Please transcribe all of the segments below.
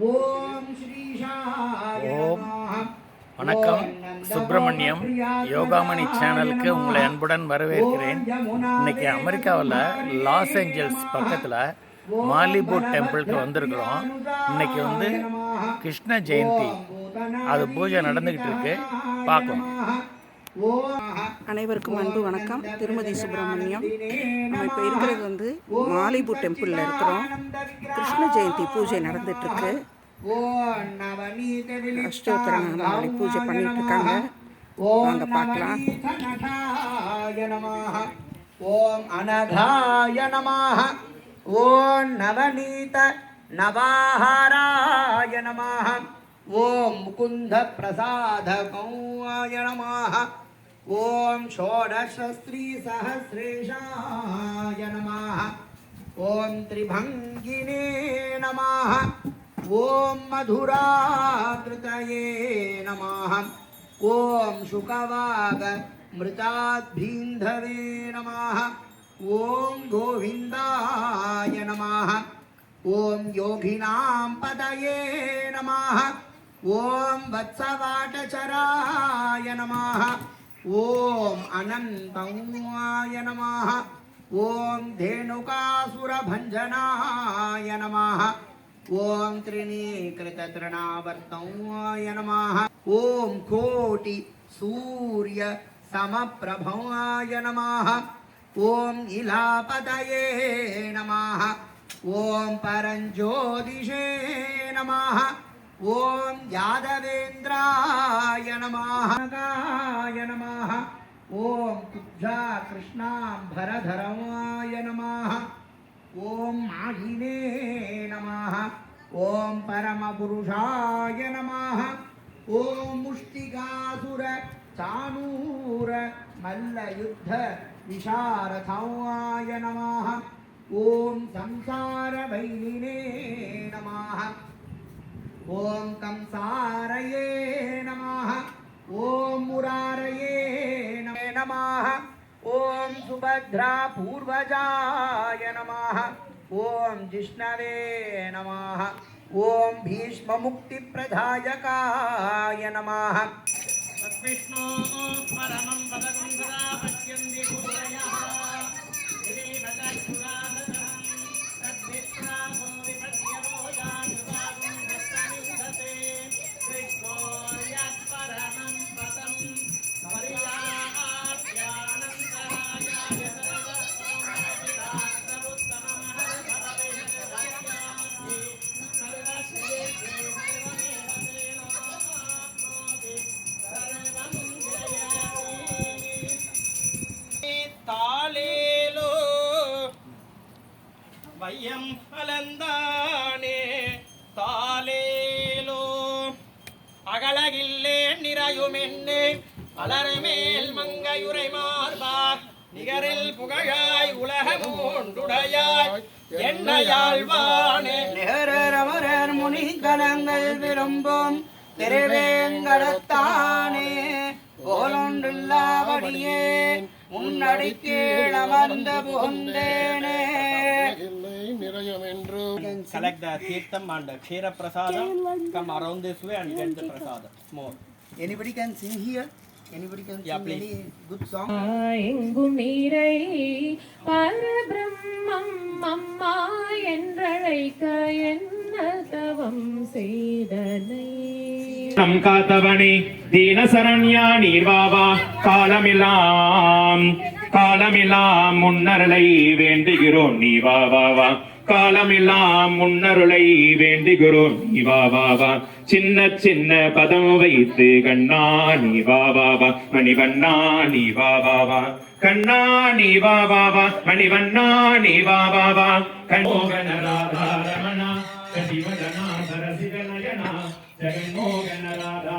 ஓம். வணக்கம். சுப்பிரமணியம் யோகாமணி சேனலுக்கு உங்களை. அன்புடன் வரவேற்கிறேன். இன்னைக்கு அமெரிக்காவில் லாஸ் ஏஞ்சல்ஸ் பக்கத்தில் மாலிபு டெம்பிளுக்கு வந்திருக்கிறோம். இன்னைக்கு வந்து கிருஷ்ண ஜெயந்தி. அது பூஜை நடந்துக்கிட்டு இருக்கு. பார்க்கலாம். அனைவருக்கும் அன்பு வணக்கம். திருமதி சுப்பிரமணியம். நம்ம இப்போ இருக்கிறது வந்து மாலிபு டெம்பிளில் இருக்கிறோம். கிருஷ்ண ஜெயந்தி பூஜை நடந்துட்டுருக்கு. அஷ்டோத்தர நாமாவளி பூஜை பண்ணிட்டு இருக்காங்க வாங்க பார்க்கலாம். ஓம் அனகாய நமாக ஓம் நவநீத நவாஹாராய நமாக ஓம் முகுந்த பிரசாதகௌய நமः நமாக ॐ षोडशस्त्रीसहस्रेशाय नमः। ॐ त्रिभङ्गिने नमः। ॐ मधुराकृतये नमः। ॐ शुकवागमृताद्भीन्धवे नमः। ॐ गोविन्दाय नमः। ॐ योगिनां पदये नमः। ॐ वत्सवाटचराय नमः। ఓం అనంతాయ నమ. ఓం ధేనుకాసురభంజనాయ నమ. ఓం త్రిణీకృతృణావర్తాయ నమ. ఓం కోటి సూర్య సమప్రభాయ నమ. ఓం ఇలాపతయే నమ. ఓం పరంజ్యోతిషే నమ. ॐ यादवेन्द्राय नमः गाय नमः ॐ कुब्जा कृष्णाम्भरधरवाय नमः ॐ माहिने नमः ॐ परमपुरुषाय नमः ॐ मुष्टिकासुर चाणूर मल्लयुद्ध विशारथाय नमः ॐ संसारवैरिणे नमः ॐ कंसारये नमः ॐ मुरारये नमः ॐ सुभद्रा पूर्वजाय नमः ॐ जिष्णवे नमः ॐ भीष्ममुक्तिप्रदायकाय नमः। तद्विष्णो परमं வையம் அலந்தானே தாலேலோ அகலகில்லே நிறையுமென்னே? அலரமேல் மங்கையுரை மார்பார் நிகரில் புகழாய் உலகமோண்டுடையாய் என்னையாழ்வானே நேரமரர் முனி கலங்கள் விரும்பும் திருவேங்கடத்தானே. போலொன்றில்லாபடியே முன்னடி கீழ் அமர்ந்த புகுந்தேனே collect the Tirtham and Kshira Prasadam, come around this way and get the prasadam. More. Anybody can sing here? Anybody can Yeah, sing please. any good song? எங்கும் நீரை பரபிரம்மம் அம்மா என்றழைக்க என்ன தவம் செய்தனை நம் காத்தவனே தீன சரண்யா நீர்வாவா காலமில்லாம் காலமில்லாம் முன்னருளை வேண்டுகிறோம். நீ வா வா வா. காலமில்லாம் முன்னருளை வேண்டுகிறோம். நீ வா வா வா. சின்ன சின்ன பதம் வைத்து கண்ணா நீ வா வா வா. மணிவண்ணா நீ வா வா வா. கண்ணா நீ வா வா வா. மணிவண்ணா நீ வா வா வா. கண்ணோகன ராதா ரமணா சசிவதனா சரசித நயனா ஜெகன்மோகன ராதா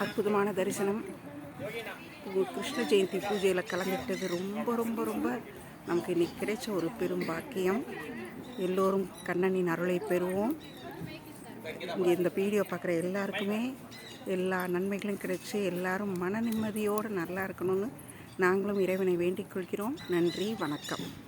அற்புதமான தரிசனம். கிருஷ்ண ஜெயந்தி பூஜையில் கலந்துக்கிட்டது. ரொம்ப ரொம்ப ரொம்ப நமக்கு இன்னைக்கு கிடைச்ச ஒரு பெரும் பாக்கியம். எல்லோரும் கண்ணனின் அருளை பெறுவோம். இங்கே இந்த வீடியோ பார்க்குற எல்லாருக்குமே எல்லா நன்மைகளும் கிடைச்சி எல்லாரும் மன நிம்மதியோடு நல்லா இருக்கணும்னு நாங்களும் இறைவனை வேண்டிக் கொள்கிறோம். நன்றி வணக்கம்.